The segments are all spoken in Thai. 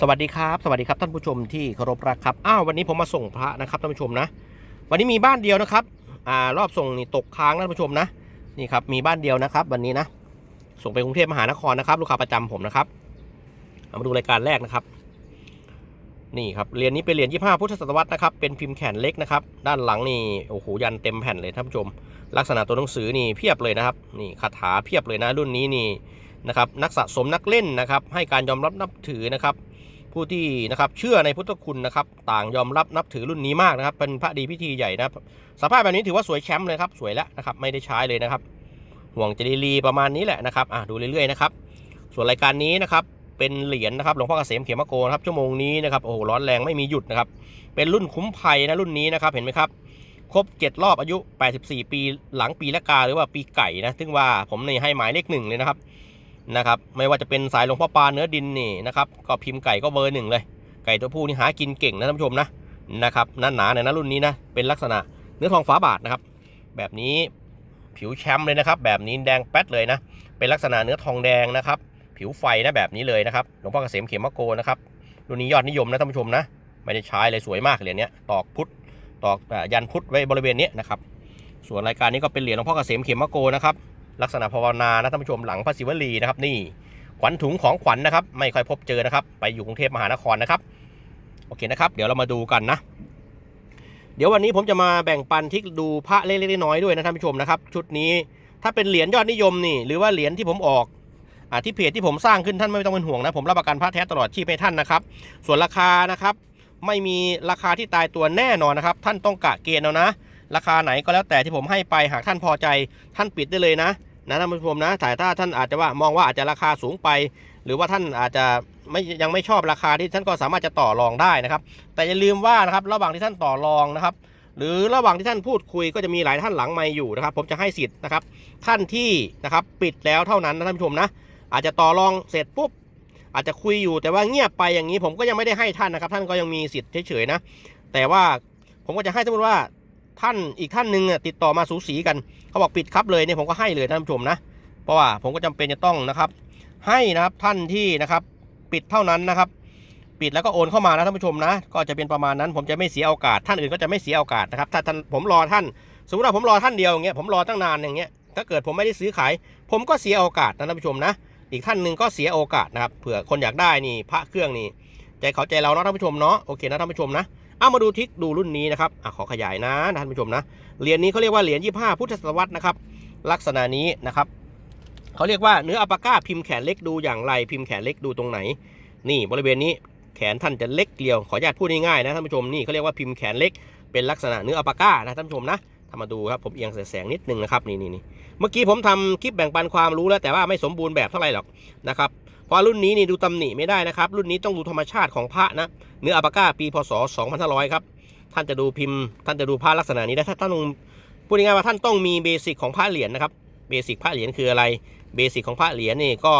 สวัสดีครับ สวัสดีครับท่านผู้ชมที่เคารพรักครับอ้าววันนี้ผมมาส่งพระนะครับท่านผู้ชมนะ วันนี้มีบ้านเดียวนะครับอ่ารอบส่งนี่ตกค้างนะท่านผู้ชมนะนี่ครับมีบ้านเดียวนะครับ วันนี้นะ ส่งไปกรุงเทพมหานครนะครับ ลูกค้าประจำผมนะครับเอามาดูรายการแรกนะครับ นี่ครับเหรียญนี้เป็นเหรียญ25พุทธศตวรรษนะครับเป็นพิมพ์แขนเล็กนะครับ ด้านหลังนี่โอ้โหยันเต็มแผ่นเลยท่านผู้ชม ลักษณะตัวหนังสือนี่เพียบเลยนะครับ นี่คาถาเพียบเลยนะรุ่นนี้นี่นะครับ นักสะสมนักเล่นนะครับ ให้การยอมรับนับถือนะครับ ผู้ที่นะครับเชื่อในพุทธคุณนะครับต่างยอมรับนับถือรุ่นนี้มากนะครับ เป็นพระดีพิธีใหญ่นะครับสภาพแบบนี้ถือว่าสวยแชมป์เลยครับสวยแล้วนะครับไม่ได้ใช้เลยนะครับ ห่วงจะดีลีประมาณนี้แหละนะครับอะดูเรื่อยๆนะครับส่วนรายการนี้นะครับเป็นเหรียญนะครับหลวงพ่อเกษมเขียมโกนะครับชั่วโมงนี้นะครับโอ้โหร้อนแรงไม่มีหยุดนะครับเป็นรุ่นคุ้มภัยนะรุ่นนี้นะครับเห็นไหมครับครบ 7 รอบอายุ 84 ปี หลังปีละกาหรือว่าปีไก่นะ ซึ่งว่าผมนี่ให้หมายเลขหนึ่งเลยนะครับ นะครับไม่ว่าจะเป็นสายหลวงพ่อปลาเนื้อดินนี่นะครับก็พิมพ์ไก่ก็เบอร์หนึ่งเลย ไก่ตัวผู้นี่หากินเก่งนะท่านผู้ชมนะนะครับนั่นหนาเนี่ยนะรุ่นนี้นะเป็นลักษณะเนื้อทองฝาบาทนะครับ แบบนี้ผิวแชมป์เลยนะครับ แบบนี้แดงแป๊ดเลยนะ เป็นลักษณะเนื้อทองแดงนะครับ ผิวไฟนะแบบนี้เลยนะครับหลวงพ่อเกษมเขมโกนะครับรุ่นนี้ยอดนิยมนะท่านผู้ชมนะไม่ได้ใช้เลยสวยมากเหรียญนี้ตอกพุทธตอกยันพุทธไว้บริเวณนี้นะครับส่วนรายการนี้ก็เป็นเหรียญหลวงพ่อเกษมเขมโกนะครับ ลักษณะภาวนานะท่านผู้ชมหลังพระศิวลีนะครับนี่ขวัญถุงของขวัญนะครับ ไม่ค่อยพบเจอนะครับ ไปอยู่กรุงเทพมหานครนะครับโอเคนะครับ เดี๋ยวเรามาดูกันนะ เดี๋ยววันนี้ผมจะมาแบ่งปันทิกดูพระเล็กๆน้อยๆด้วยนะท่านผู้ชมนะครับ ชุดนี้ถ้าเป็นเหรียญยอดนิยมนี่ หรือว่าเหรียญที่ผมออกอที่เพจที่ผมสร้างขึ้นท่านไม่ต้องเป็นห่วงนะผมรับประกันพระแท้ตลอดชีพให้ท่านนะครับ ส่วนราคานะครับ ไม่มีราคาที่ตายตัวแน่นอนนะครับ ท่านต้องกะเกณฑ์เอานะ ราคาไหนก็แล้วแต่ที่ผมให้ไปหากท่านพอใจท่านปิดได้เลยนะนะท่านผู้ชมนะแต่ถ้าท่านอาจจะว่ามองว่าอาจจะราคาสูงไป หรือว่าท่านอาจจะไม่ยังไม่ชอบราคาที่ท่านก็สามารถจะต่อรองได้นะครับ แต่อย่าลืมว่านะครับระหว่างที่ท่านต่อรองนะครับหรือระหว่างที่ท่านพูดคุยก็จะมีหลายท่านหลังไม่อยู่นะครับ ผมจะให้สิทธิ์นะครับ ท่านที่นะครับปิดแล้วเท่านั้นนะท่านผู้ชมนะ อาจจะต่อรองเสร็จปุ๊บอาจจะคุยอยู่แต่ว่าเงียบไปอย่างนี้ผมก็ยังไม่ได้ให้ท่านนะครับ ท่านก็ยังมีสิทธิ์เฉยๆนะ แต่ว่าผมก็จะให้สมมติว่า ท่านอีกท่านหนึ่งอะติดต่อมาสูสีกันเขาบอกปิดครับเลยเนี่ยผมก็ให้เลยท่านผู้ชมนะ เพราะว่าผมก็จำเป็นจะต้องนะครับ ให้นะครับท่านที่นะครับปิดเท่านั้นนะครับ ปิดแล้วก็โอนเข้ามานะท่านผู้ชมนะ ก็จะเป็นประมาณนั้น ผมจะไม่เสียโอกาส ท่านอื่นก็จะไม่เสียโอกาสนะครับถ้าท่านผมรอท่านสมมติว่าผมรอท่านเดียวอย่างเงี้ยผมรอตั้งนานอย่างเงี้ยถ้าเกิดผมไม่ได้ซื้อขาย ผมก็เสียโอกาสนะท่านผู้ชมนะ อีกท่านหนึ่งก็เสียโอกาสนะครับเผื่อคนอยากได้นี่พระเครื่องนี่ใจเขาใจเราเนาะท่านผู้ชมเนาะโอเคนะท่านผู้ชมนะ เอามาดูทิกดูรุ่นนี้นะครับอขอขยายนะท่านผู้ชมนะ เหรียญนี้เขาเรียกว่าเหรียญ25พุทธศตวรรษนะครับ ลักษณะนี้นะครับเขาเรียกว่าเนื้ออัปาก้าพิมพ์แขนเล็กดูอย่างไรพิมพ์แขนเล็กดูตรงไหน นี่บริเวณนี้แขนท่านจะเล็กเดียว ขออนุญาตพูดง่ายๆนะท่านผู้ชมนี่เขาเรียกว่าพิมพ์แขนเล็กเป็นลักษณะเนื้ออัปาก้านะท่านผู้ชมนะทำมาดูครับผมเอียงแสงนิดนึงนะครับนี่นี่นี่เมื่อกี้ผมทำคลิปแบ่งปันความรู้แล้วแต่ว่าไม่สมบูรณ์แบบเท่าไหร่หรอกนะครับ เพราะรุ่นนี้นี่ดูตำหนิไม่ได้นะครับ รุ่นนี้ต้องดูธรรมชาติของพระนะ เนื้ออัปาก้าปีพศ 2500 ครับ ท่านจะดูพิมพ์ ท่านจะดูพระลักษณะนี้ได้ ถ้าท่านต้องพูดง่ายๆว่าท่านต้องมีเบสิกของพระเหรียญนะครับ เบสิกพระเหรียญคืออะไร เบสิกของพระเหรียญนี่ก็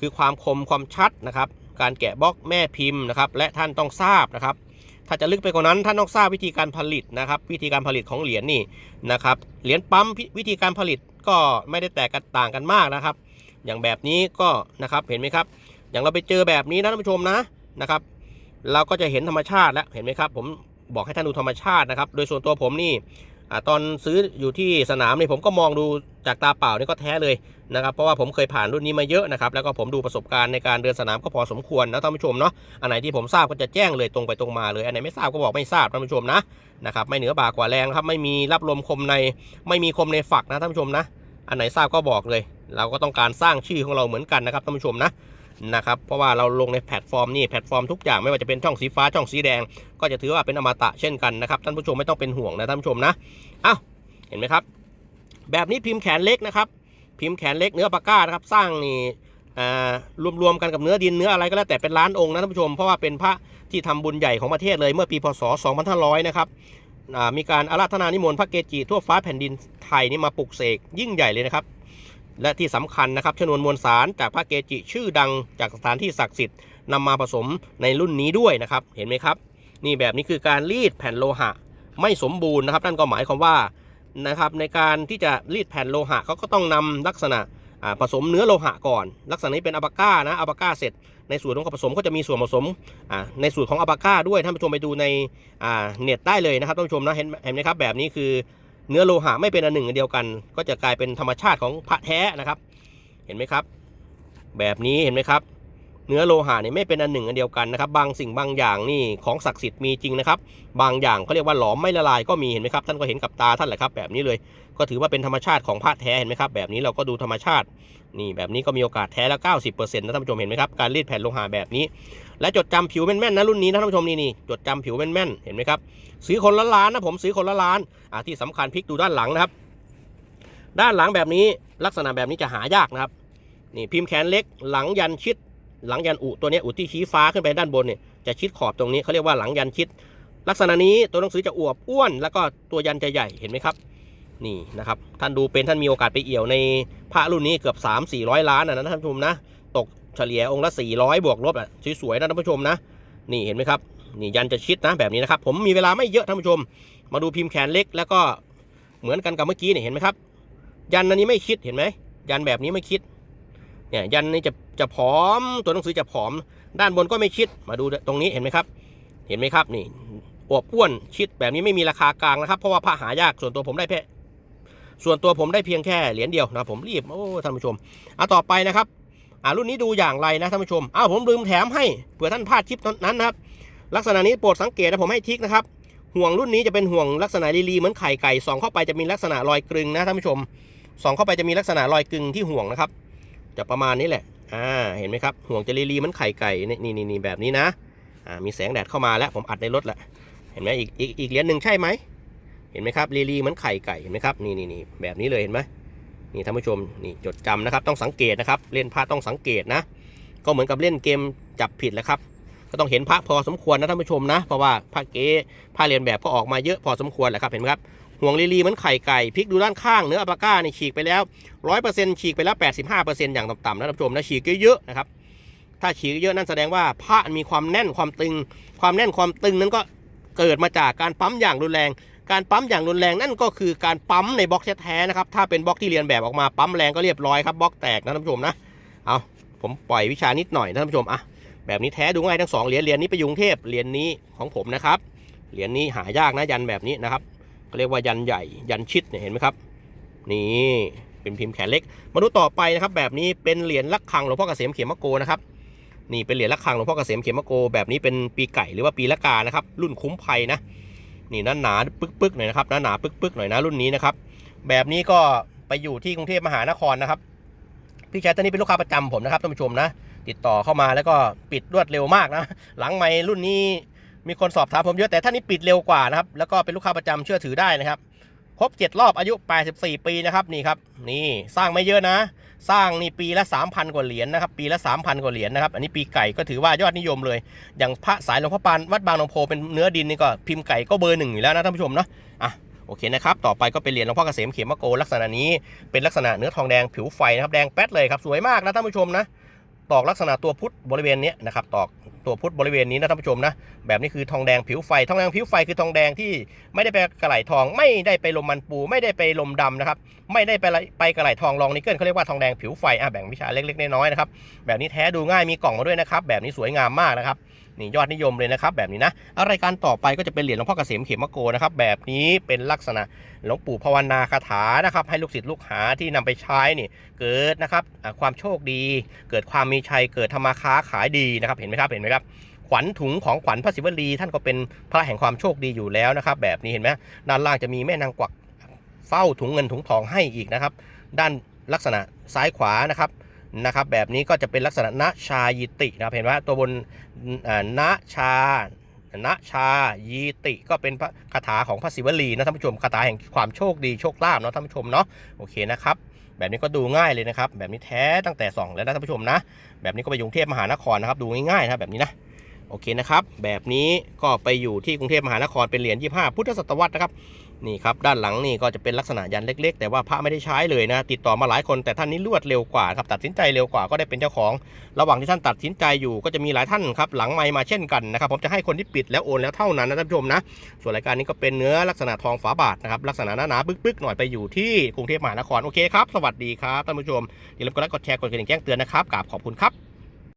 คือความคมความชัดนะครับ การแกะบล็อกแม่พิมพ์นะครับ และท่านต้องทราบนะครับ ถ้าจะลึกไปกว่านั้นท่านต้องทราบวิธีการผลิตนะครับ วิธีการผลิตของเหรียญนี่นะครับ เหรียญปั๊มวิธีการผลิตก็ไม่ได้แตกต่างกันมากนะครับ อย่างแบบนี้ก็นะครับเห็นไหมครับ อย่างเราไปเจอแบบนี้นะท่านผู้ชมนะนะครับ เราก็จะเห็นธรรมชาติแล้วเห็นไหมครับ ผมบอกให้ท่านดูธรรมชาตินะครับ โดยส่วนตัวผมนี่อตอนซื้ออยู่ที่สนามนี่ผมก็มองดูจากตาเปล่านี่ก็แท้เลยนะครับ เพราะว่าผมเคยผ่านรุ่นนี้มาเยอะนะครับ แล้วก็ผมดูประสบการณ์ในการเดินสนามก็พอสมควรนะท่านผู้ชมเนาะ อันไหนที่ผมทราบก็จะแจ้งเลยตรงไปตรงมาเลย อันไหนไม่ทราบก็บอกไม่ทราบท่านผู้ชมนะนะครับ ไม่เหนือบากว่าแรงครับ ไม่มีรับลมคมใน ไม่มีคมในฝักนะท่านผู้ชมนะ อันไหนทราบก็บอกเลย เราก็ต้องการสร้างชื่อของเราเหมือนกันนะครับท่านผู้ชมนะนะครับเพราะว่าเราลงในแพลตฟอร์มนี่แพลตฟอร์มทุกอย่างไม่ว่าจะเป็นช่องสีฟ้าช่องสีแดง ก็จะถือว่าเป็นอมตะเช่นกันนะครับท่านผู้ชมไม่ต้องเป็นห่วงนะท่านผู้ชมนะอ้าวเห็นไหมครับ แบบนี้พิมพ์แขนเล็กนะครับ พิมพ์แขนเล็กเนื้อปากก้านะครับสร้างนี่อ่ารวมๆกันกับเนื้อดินเนื้ออะไรก็แล้วแต่เป็นล้านองค์นะท่านผู้ชมเพราะว่าเป็นพระที่ทำบุญใหญ่ของประเทศเลยเมื่อปีพศ 2500 นะครับอ่ามีการอาราธนานิมนต์พระเกจิทั่วฟ้าแผ่นดินไทยนี่มาปลุกเสกยิ่งใหญ่เลยนะครับ และที่สำคัญนะครับชนวนมวลสารจากพระเกจิชื่อดังจากสถานที่ศักดิ์สิทธิ์นำมาผสมในรุ่นนี้ด้วยนะครับ เห็นไหมครับ นี่แบบนี้คือการรีดแผ่นโลหะ ไม่สมบูรณ์นะครับนั่นก็หมายความว่านะครับในการที่จะรีดแผ่นโลหะเขาก็ต้องนำลักษณะอ่าผสมเนื้อโลหะก่อน ลักษณะนี้เป็นอัลปาก้านะอัลปาก้าเสร็จ ในส่วนของผสมก็จะมีส่วนผสมอ่าในสูตรของอัลปาก้าด้วยท่านผู้ชมไปดูในอ่าเน็ตได้เลยนะครับท่านผู้ชมนะเห็นเห็นไหมครับแบบนี้คือ เนื้อโลหะไม่เป็นอันหนึ่งอันเดียวกัน ก็จะกลายเป็นธรรมชาติของพระแท้นะครับ เห็นไหมครับ แบบนี้เห็นไหมครับ เนื้อโลหะนี่ไม่เป็นอันหนึ่งอันเดียวกันนะครับบางสิ่งบางอย่างนี่ของศักดิ์สิทธิ์มีจริงนะครับบางอย่างเขาเรียกว่าหลอมไม่ละลายก็มีเห็นไหมครับท่านก็เห็นกับตาท่านแหละครับแบบนี้เลย ก็ถือว่าเป็นธรรมชาติของพระแท้เห็นไหมครับแบบนี้เราก็ดูธรรมชาตินี่แบบนี้ก็มีโอกาสแท้แล้ว90%นะท่านผู้ชมเห็นไหมครับการรีดแผ่นโลหะแบบนี้ และจดจำผิวแม่นๆนะรุ่นนี้นะท่านผู้ชมนี่นี่จดจำผิวแม่นๆเห็นไหมครับซื้อคนละล้านนะผมซื้อคนละล้านอ่าที่สำคัญพลิกดูด้านหลังนะครับ ด้านหลังแบบนี้ลักษณะแบบนี้จะหายากนะครับนี่พิมพ์แขนเล็กหลังยันชิด หลังยันอุตัวนี้อุที่ชี้ฟ้าขึ้นไปด้านบนเนี่ยจะชิดขอบตรงนี้เขาเรียกว่าหลังยันชิด ลักษณะนี้ตัวหนังสือจะอวบอ้วน แล้วก็ตัวยันจะใหญ่เห็นไหมครับ นี่นะครับ ท่านดูเป็นท่านมีโอกาสไปเอี่ยวในพระรุ่นนี้เกือบ 3 400 ล้านนะนะท่านผู้ชมนะ ตกเฉลี่ยองค์ละ 400 บวกลบอะสวยๆนะท่านผู้ชมนะ นี่เห็นไหมครับนี่ยันจะชิดนะแบบนี้นะครับผมมีเวลาไม่เยอะท่านผู้ชม มาดูพิมพ์แขนเล็กแล้วก็เหมือนกันกับเมื่อกี้เนี่ยเห็นไหมครับ ยันอันนี้ไม่คิดเห็นไหมยันแบบนี้ไม่คิด เนี่ยยันนี่จะจะผอมตัวหนังสือจะผอม ด้านบนก็ไม่คิดมาดูตรงนี้เห็นไหมครับ เห็นไหมครับนี่อวบอ้วนชิดแบบนี้ไม่มีราคากลางนะครับ เพราะว่าผ้าหายากส่วนตัวผมได้แค่ส่วนตัวผมได้เพียงแค่เหรียญเดียวนะผมรีบโอ้ท่านผู้ชมอะต่อไปนะครับอ่ารุ่นนี้ดูอย่างไรนะท่านผู้ชมอ้าวผมลืมแถมให้เผื่อท่านพลาดคลิปนั้นนะครับ ลักษณะนี้โปรดสังเกตนะผมให้ทิกนะครับห่วงรุ่นนี้จะเป็นห่วงลักษณะลีลีเหมือนไข่ไก่ส่องเข้าไปจะมีลักษณะรอยกรึงนะท่านผู้ชมส่องเข้าไปจะมีลักษณะรอยกรึงที่ห่วงนะครับ จะประมาณนี้แหละ อ่า เห็นไหมครับ ห่วงจะลีลีมือนไข่ไก่นี่นี่นี่แบบนี้นะ อ่า มีแสงแดดเข้ามาแล้ว ผมอัดในรถแหละ เห็นไหมอีกอีกอีกเหรียญหนึ่งใช่ไหม เห็นไหมครับลีลีมือนไข่ไก่ เห็นไหมครับ นี่นี่นี่แบบนี้เลยเห็นไหมนี่ท่านผู้ชม นี่จดจำนะครับ ต้องสังเกตนะครับ เล่นพระต้องสังเกตนะ ก็เหมือนกับเล่นเกมจับผิดแหละครับ ก็ต้องเห็นพระพอสมควรนะท่านผู้ชมนะ เพราะว่าพระเก๊พระเรียนแบบก็ออกมาเยอะพอสมควรแหละครับ เห็นไหมครับ ห่วงลีลีเหมือนไข่ไก่พลิกดูด้านข้างเนื้ออัปาก้านี่ฉีกไปแล้วร้อยเปอร์เซ็นต์ฉีกไปแล้วแปดสิบห้าเปอร์เซ็นต์อย่างต่ำๆนะท่านผู้ชมนะฉีกเยอะๆนะครับถ้าฉีกเยอะนั่นแสดงว่าพระมีความแน่นความตึง ความแน่นความตึงนั้นก็เกิดมาจากการปั๊มอย่างรุนแรง การปั๊มอย่างรุนแรงนั่นก็คือการปั๊มในบล็อกแท้ๆนะครับถ้าเป็นบล็อกที่เรียนแบบออกมาปั๊มแรงก็เรียบร้อยครับบล็อกแตกนะท่านผู้ชมนะเอาผมปล่อยวิชานิดหน่อยนะท่านผู้ชมอะแบบนี้แท้ดูง่ายทั้งสองเหรียญเหรียญนี้ไปยุงเทพเหรียญนี้ของผมนะครับเหรียญนี้หายากนะยันแบบนี้นะครับ ก็เรียกว่ายันใหญ่ยันชิดเนี่ยเห็นไหมครับ นี่เป็นพิมพ์แขนเล็ก มาดูต่อไปนะครับ แบบนี้เป็นเหรียญลักคังหลวงพ่อเกษมเขียมมะโกนะครับนี่เป็นเหรียญลักคังหลวงพ่อเกษมเขมมะโกแบบนี้เป็นปีไก่หรือว่าปีละกานะครับ รุ่นคุ้มภัยนะนี่หนาหนาปึกๆหน่อยนะครับหนาหนาปึกๆหน่อยนะรุ่นนี้นะครับ แบบนี้ก็ไปอยู่ที่กรุงเทพมหานครนะครับพี่ชายท่านนี้เป็นลูกค้าประจำผมนะครับท่านผู้ชมนะ ติดต่อเข้ามาแล้วก็ปิดรวดเร็วมากนะ หลังไม่รุ่นนี้ มีคนสอบถามผมเยอะแต่ท่านนี้ปิดเร็วกว่านะครับ แล้วก็เป็นลูกค้าประจำเชื่อถือได้นะครับ ครบ 7 รอบอายุ 84 ปีนะครับนี่ครับ นี่สร้างไม่เยอะนะ สร้างนี่ปีละ 3,000 กว่าเหรียญนะครับ ปีละ 3,000 กว่าเหรียญนะครับ อันนี้ปีไก่ก็ถือว่ายอดนิยมเลย อย่างพระสายหลวงพ่อปานวัดบางหนงโพเป็นเนื้อดินนี่ก็พิมพ์ไก่ก็เบอร์หนึ่งอยู่แล้วนะท่านผู้ชมเนาะอะโอเคนะครับ ต่อไปก็เป็นเหรียญหลวงพ่อเกษมเขมโกลักษณะนี้เป็นลักษณะเนื้อทองแดงผิวไฟนะครับแดงแป๊ดเลยครับสวยมากนะท่านผู้ชมนะตอกลักษณะตัวพุทธบริเวณนี้นะครับตอก ตัวพุทธบริเวณนี้นะท่านผู้ชมนะแบบนี้คือทองแดงผิวไฟ ทองแดงผิวไฟคือทองแดงที่ไม่ได้ไปกระไหลทอง ไม่ได้ไปลมมันปู ไม่ได้ไปลมดำนะครับไม่ได้ไปไปกระไหลทองรองนิกเกิลเขาเรียกว่าทองแดงผิวไฟอะแบ่งวิชาเล็กๆน้อยๆนะครับแบบนี้แท้ดูง่ายมีกล่องมาด้วยนะครับแบบนี้สวยงามมากนะครับ นี่ยอดนิยมเลยนะครับแบบนี้นะอะไรการต่อไปก็จะเป็นเหรียญหลวงพ่อเกษมเขมมะโกนะครับแบบนี้เป็นลักษณะหลวงปู่ภาวนาคาถานะครับให้ลูกศิษย์ลูกหาที่นำไปใช้นี่เกิดนะครับความโชคดี เกิดความมีชัยเกิดธรรมาค้าขายดีนะครับเห็นไหมครับเห็นไหมครับขวัญถุงของขวัญพระศิวลีท่านก็เป็นพระแห่งความโชคดีอยู่แล้วนะครับแบบนี้เห็นไหมด้านล่างจะมีแม่นางกวักเฝ้าถุงเงินถุงทองให้อีกนะครับ ด้านลักษณะซ้ายขวานะครับ นะครับแบบนี้ก็จะเป็นลักษณะณชายิตินะครับเห็นไหมตัวบนอ่าณชาณชายีติก็เป็นพระคาถาของพระศิวลีนะท่านผู้ชมคาถาแห่งความโชคดีโชคลาภเนาะท่านผู้ชมเนาะโอเคนะครับแบบนี้ก็ดูง่ายเลยนะครับ แบบนี้แท้ตั้งแต่สองแล้วนะท่านผู้ชมนะ แบบนี้ก็ไปกรุงเทพมหานครนะครับ ดูง่ายๆนะแบบนี้นะโอเคนะครับ แบบนี้ก็ไปอยู่ที่กรุงเทพมหานครเป็นเหรียญ25 พุทธศตวรรษนะครับ นี่ครับด้านหลังนี่ก็จะเป็นลักษณะยันเล็ก ๆ แต่ว่าพระไม่ได้ใช้เลยนะ ติดต่อมาหลายคนแต่ท่านนี้รวดเร็วกว่าครับตัดสินใจเร็วกว่าก็ได้เป็นเจ้าของ ระหว่างที่ท่านตัดสินใจอยู่ก็จะมีหลายท่านครับหลังไมมาเช่นกันนะครับผมจะให้คนที่ปิดแล้วโอนแล้วเท่านั้นนะท่านผู้ชมนะส่วนรายการนี้ก็เป็นเนื้อลักษณะทองฝาบาทนะครับลักษณะหนาๆบึกๆหน่อยไปอยู่ที่กรุงเทพมหานครโอเคครับสวัสดีครับท่านผู้ชมอย่าลืมกดไลค์กดแชร์กดกระดิ่งแจ้งเตือนนะครับกราบขอบคุณครับ